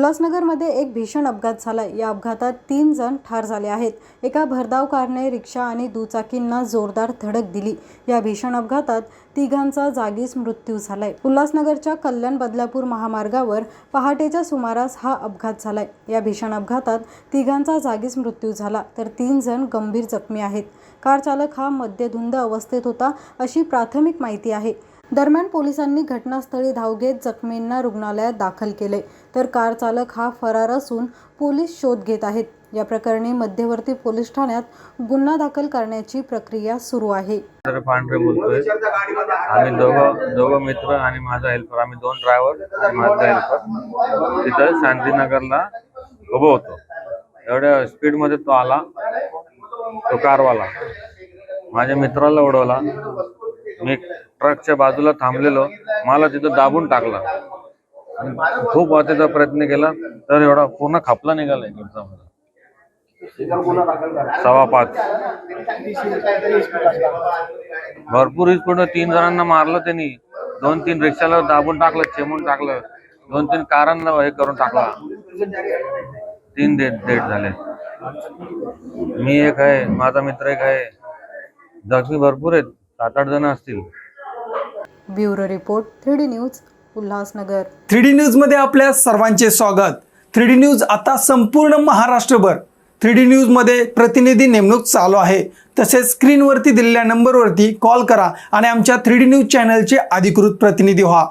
उल्हासनगरमध्ये एक भीषण अपघात झाला. या अपघातात तीन जण ठार झाले आहेत. एका भरधाव कारने रिक्षा आणि दुचाकींना जोरदार धडक दिली. या भीषण अपघातात तिघांचा जागीच मृत्यू झालाय. उल्हासनगरच्या कल्याण बदलापूर महामार्गावर पहाटेच्या सुमारास हा अपघात झालाय. या भीषण अपघातात तिघांचा जागीच मृत्यू झाला. तर तीन जण गंभीर जखमी आहेत. कार चालक हा मद्यधुंद अवस्थेत होता अशी प्राथमिक माहिती आहे. दरम्यान पोलिसांनी घटनास्थळी धाव घेत जखमींना रुग्णालयात दाखल केले. तर कार चालक हा फरार असून पोलीस शोध घेत आहेत. या प्रकरणी मध्यवर्ती पोलीस ठाण्यात गुन्हा दाखल करण्याची प्रक्रिया सुरू आहे. पांढरे बोलतोय. आम्ही दोघं दोघं मित्र आणि माझा हेल्पर आम्ही दोन ड्रायव्हर आणि माझा हेल्पर तिथं शांतीनगरला उभं होतो. एवढ्या स्पीडमध्ये तो आला. तो कारवाला. माझ्या मित्राला उडवला. मी ट्रकच्या बाजूला थांबलेलो. मला तिथं दाबून टाकला. खूप वाचायचा प्रयत्न केला तर एवढा पूर्ण खापला निघाला इकडचा मला. सव्वा पाच. भरपूर स्पीड तीन जणांना मारलं त्यांनी. दोन तीन रिक्षाला दाबून टाकलं चेमून टाकलं. दोन तीन कारांना हे करून टाकला. तीन डेट डेट झाले. मी एक आहे माझा मित्र एक आहे. जखमी भरपूर आहेत. सात आठ जण असतील. Bureau report three D news Ulhasnagar. Three D न्यूजमध्ये आपल्या सर्वांचे स्वागत. थ्री डी न्यूज आता संपूर्ण महाराष्ट्रभर. थ्री डी न्यूजमध्ये प्रतिनिधी नेमणूक चालू आहे. तसेच स्क्रीनवरती दिलेल्या नंबरवरती कॉल करा आणि आमच्या थ्री डी न्यूज चॅनलचे अधिकृत प्रतिनिधी व्हा.